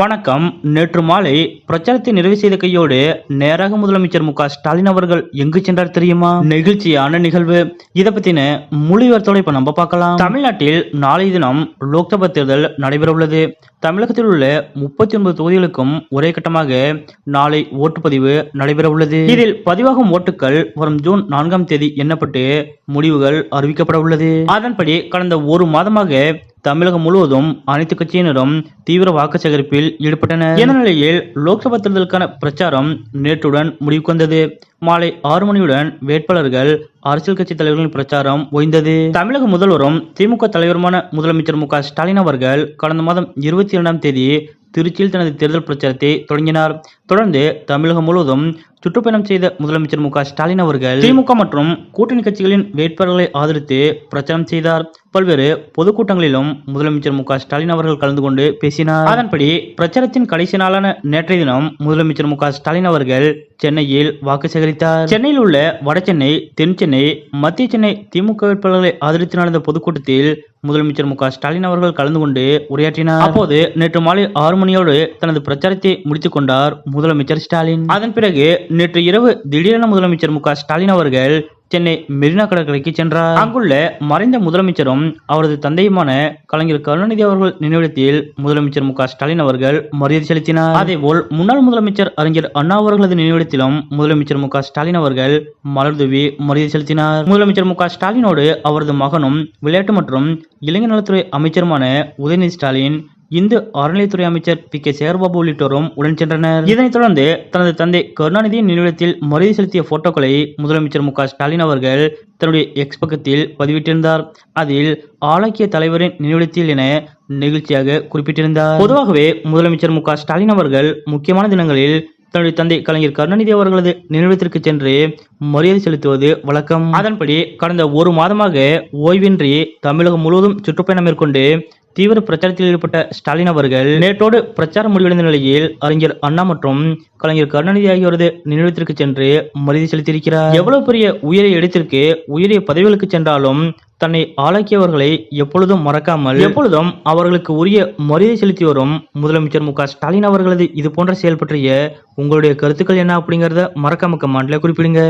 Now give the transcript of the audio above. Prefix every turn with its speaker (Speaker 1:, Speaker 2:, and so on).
Speaker 1: வணக்கம். நேற்று மாலை பிரச்சாரத்தை நிறைவு செய்த கையோடு நேராக முதலமைச்சர் மு ஸ்டாலின் அவர்கள் எங்கு சென்றார் தெரியுமா? நெகிழ்ச்சியான நிகழ்வு. இதை பத்தின மொழிவர்த்தோட இப்ப நம்ம பார்க்கலாம். தமிழ்நாட்டில் நாளைய தினம் லோக்சபா தேர்தல் நடைபெற உள்ளது. தமிழகத்தில் உள்ள முப்பத்தி ஒன்பது தொகுதிகளுக்கும் ஒரே கட்டமாக நாளை ஓட்டுப்பதிவு நடைபெற உள்ளது. இதில் பதிவாகும் ஓட்டுகள் வரும் ஜூன் நான்காம் தேதி எண்ணப்பட்டு முடிவுகள் அறிவிக்கப்பட உள்ளது. அதன்படி கடந்த ஒரு மாதமாக தமிழகம் முழுவதும் அனைத்து கட்சியினரும் தீவிர வாக்கு சேகரிப்பில் ஈடுபட்டனர். இந்த நிலையில் லோக்சபா தேர்தலுக்கான பிரச்சாரம் நேற்றுடன் முடிவுக்கு வந்தது மாலை ஆறு மணியுடன் வேட்பாளர்கள் அரசியல் கட்சி தலைவர்களின் பிரச்சாரம் ஓய்ந்தது. தமிழக முதல்வரும் திமுக தலைவருமான முதலமைச்சர் மு ஸ்டாலின் அவர்கள் கடந்த மாதம் இருபத்தி இரண்டாம் தேதி திருச்சியில் தனது தேர்தல் பிரச்சாரத்தை தொடங்கினார். தொடர்ந்து தமிழகம் முழுவதும் சுற்றுப்பயணம் செய்த முதலமைச்சர் மு க ஸ்டாலின் அவர்கள் திமுக மற்றும் கூட்டணி கட்சிகளின் வேட்பாளர்களை ஆதரித்து பிரச்சாரம் செய்தார். பல்வேறு பொதுக்கூட்டங்களிலும் முதலமைச்சர் மு க ஸ்டாலின் அவர்கள் கலந்து கொண்டு பேசினார். அதன்படி பிரச்சாரத்தின் கடைசி நாளான நேற்றைய தினம் முதலமைச்சர் மு க ஸ்டாலின் அவர்கள் சென்னையில் வாக்கு சேகரித்தார். சென்னையில் உள்ள வடசென்னை தென் சென்னை மத்திய சென்னை திமுக வேட்பாளர்களை ஆதரித்து நடந்த பொதுக்கூட்டத்தில் முதலமைச்சர் மு க ஸ்டாலின் அவர்கள் கலந்து கொண்டு உரையாற்றினார். அப்போது நேற்று மாலை ஆறு மணியோடு தனது பிரச்சாரத்தை முடித்துக் கொண்டார் முதலமைச்சர் ஸ்டாலின். அதன் பிறகு நேற்று இரவு திடீரென முதலமைச்சர் மு க ஸ்டாலின் அவர்கள் சென்னை மெரினா கடற்கரைக்கு சென்றார். அங்குள்ள மறைந்த முதலமைச்சரும் அவரது தந்தையுமான கலைஞர் கருணாநிதி அவர்கள் நினைவிடத்தில் முதலமைச்சர் மு ஸ்டாலின் அவர்கள் மரியாதை செலுத்தினார். அதேபோல் முன்னாள் முதலமைச்சர் அறிஞர் அண்ணா அவர்களது நினைவிடத்திலும் முதலமைச்சர் மு ஸ்டாலின் அவர்கள் மலர் தூவி மரியாதை செலுத்தினார். முதலமைச்சர் மு ஸ்டாலினோடு அவரது மகனும் விளையாட்டு மற்றும் இளைஞர் நலத்துறை அமைச்சருமான உதயநிதி ஸ்டாலின் இந்து அறநிலையத்துறை அமைச்சர் பி கே சேகர்பாபு உள்ளிட்டோரும் உடன் சென்றனர். இதனைத் தொடர்ந்து தனது தந்தை கருணாநிதியின் நினைவிடத்தில் மரியாதை செலுத்திய போட்டோக்களை முதலமைச்சர் மு ஸ்டாலின் அவர்கள் தன்னுடைய எக்ஸ் பக்கத்தில் பதிவிட்டிருந்தார். அதில் ஆலோக்கிய தலைவரின் நினைவிடத்தில் என நெகிழ்ச்சியாக குறிப்பிட்டிருந்தார். பொதுவாகவே முதலமைச்சர் மு ஸ்டாலின் அவர்கள் முக்கியமான தினங்களில் தன்னுடைய தந்தை கலைஞர் கருணாநிதி அவர்களது நினைவிடத்திற்கு சென்று மரியாதை செலுத்துவது வழக்கம். அதன்படி கடந்த ஒரு மாதமாக ஓய்வின்றி தமிழகம் முழுவதும் சுற்றுப்பயணம் மேற்கொண்டு தீவிர பிரச்சாரத்தில் ஈடுபட்ட ஸ்டாலின் அவர்கள் நேற்றோடு பிரச்சாரம் முடிவடைந்த நிலையில் அறிஞர் அண்ணா மற்றும் கலைஞர் கருணாநிதி ஆகியோரது நினைவிடத்திற்கு சென்று மரியாதை செலுத்தியிருக்கிறார். எவ்வளவு பெரிய உயரிய இடத்திற்கு உயரிய பதவிகளுக்கு சென்றாலும் தன்னை ஆளாக்கியவர்களை எப்பொழுதும் மறக்காமல் எப்பொழுதும் அவர்களுக்கு உரிய மரியாதை செலுத்தி வரும் முதலமைச்சர் மு க ஸ்டாலின் அவர்களது இது போன்ற செயல் பற்றிய உங்களுடைய கருத்துக்கள் என்ன அப்படிங்கறத மறக்காம கமாண்ட்ல குறிப்பிடுங்க.